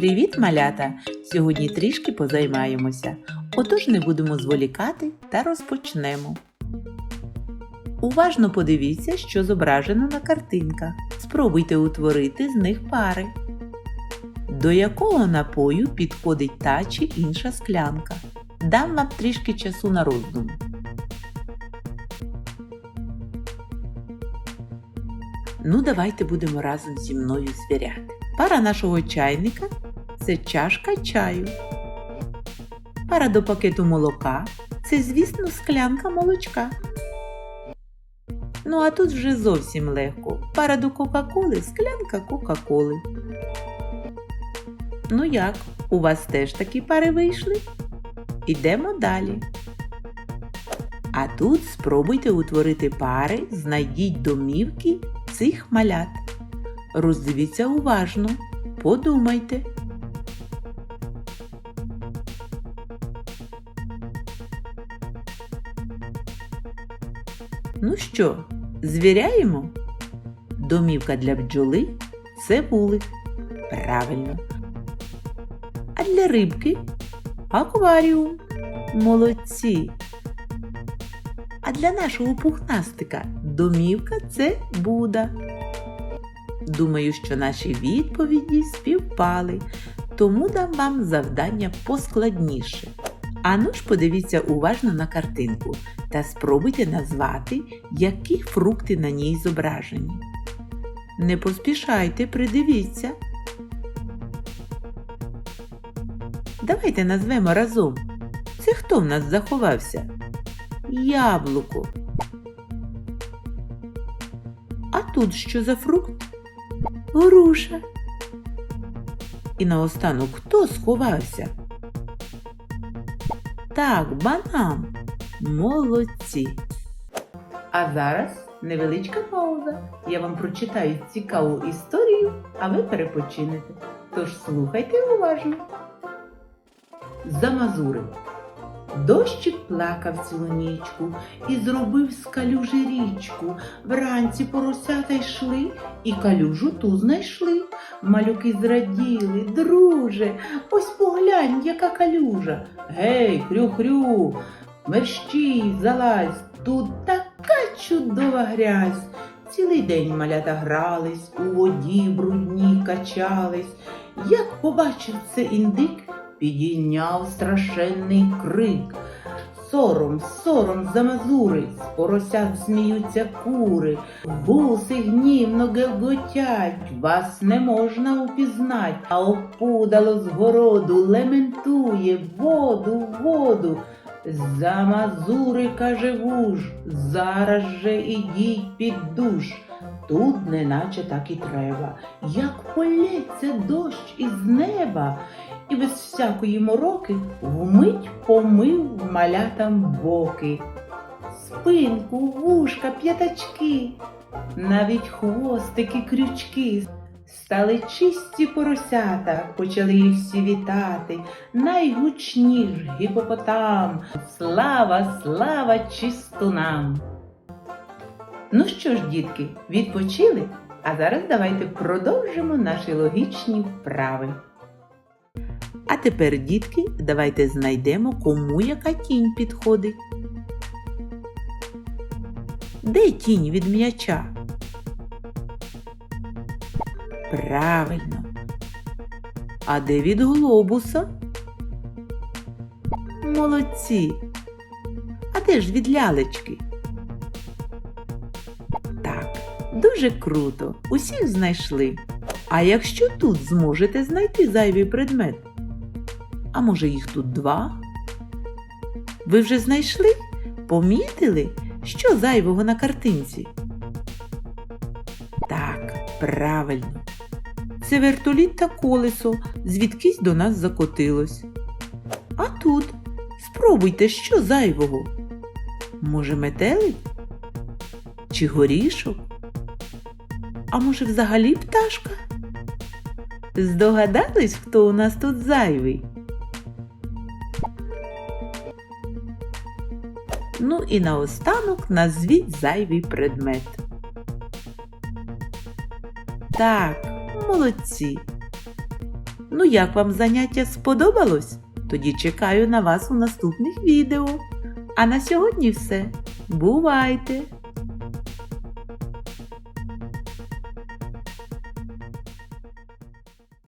Привіт, малята! Сьогодні трішки позаймаємося. Отож не будемо зволікати та розпочнемо. Уважно подивіться, що зображено на картинках. Спробуйте утворити з них пари. До якого напою підходить та чи інша склянка? Дам вам трішки часу на роздум. Ну, давайте будемо разом зі мною звіряти. Пара нашого чайника це чашка чаю. Пара до пакету молока це, звісно, склянка молочка. Ну а тут вже зовсім легко. Пара до Кока-Коли склянка Кока-Коли. Ну як, у вас теж такі пари вийшли? Ідемо далі. А тут спробуйте утворити пари, знайдіть домівки цих малят. Роздивіться уважно, подумайте. Ну що, звіряємо? Домівка для бджоли це вулик. Правильно. А для рибки акваріум. Молодці. А для нашого пухнастика домівка це Буда. Думаю, що наші відповіді співпали, тому дам вам завдання поскладніше. Ану ж подивіться уважно на картинку та спробуйте назвати, які фрукти на ній зображені. Не поспішайте, придивіться. Давайте назвемо разом. Це хто в нас заховався? Яблуко. А тут що за фрукт? Груша. І наостанок хто сховався? Так, банан. Молодці. А зараз невеличка пауза. Я вам прочитаю цікаву історію, а ви перепочинете. Тож слухайте уважно. Замазури. Дощик плакав цілу нічку і зробив з калюжі річку. Вранці поросята йшли і калюжу ту знайшли. Малюки зраділи, друже, ось поглянь, яка калюжа. Гей, хрю-хрю, мерщій, залазь, тут така чудова грязь. Цілий день малята грались, у воді брудній качались. Як побачив це індик, підійняв страшенний крик. Сором, сором за мазури, з поросят сміються кури, вуси гнівно гелготять, вас не можна упізнать, а опудало з городу лементує воду, воду. За мазури, каже вуж, зараз же ідіть під душ. Тут неначе так і треба, як полється дощ із неба, і без всякої мороки вмить помив малятам боки. Спинку, вушка, п'ятачки, навіть хвостики, крючки. Стали чисті поросята, почали їх всі вітати, найгучніш гіпопотам. Слава, слава чистунам! Ну що ж, дітки, відпочили? А зараз давайте продовжимо наші логічні вправи. А тепер, дітки, давайте знайдемо, кому яка тінь підходить. Де тінь від м'яча? Правильно. А де від глобуса? Молодці. А де ж від лялечки? Так, дуже круто. Усіх знайшли. А якщо тут зможете знайти зайвий предмет? А може їх тут два? Ви вже знайшли? Помітили, що зайвого на картинці? Так, правильно. Це вертоліт та колесо, звідкись до нас закотилось. А тут спробуйте, що зайвого. Може, метелик? Чи горішок? А може, взагалі пташка? Здогадались, хто у нас тут зайвий? Ну і наостанок назвіть зайвий предмет. Так, молодці. Ну як вам заняття сподобалось? Тоді чекаю на вас у наступних відео. А на сьогодні все. Бувайте!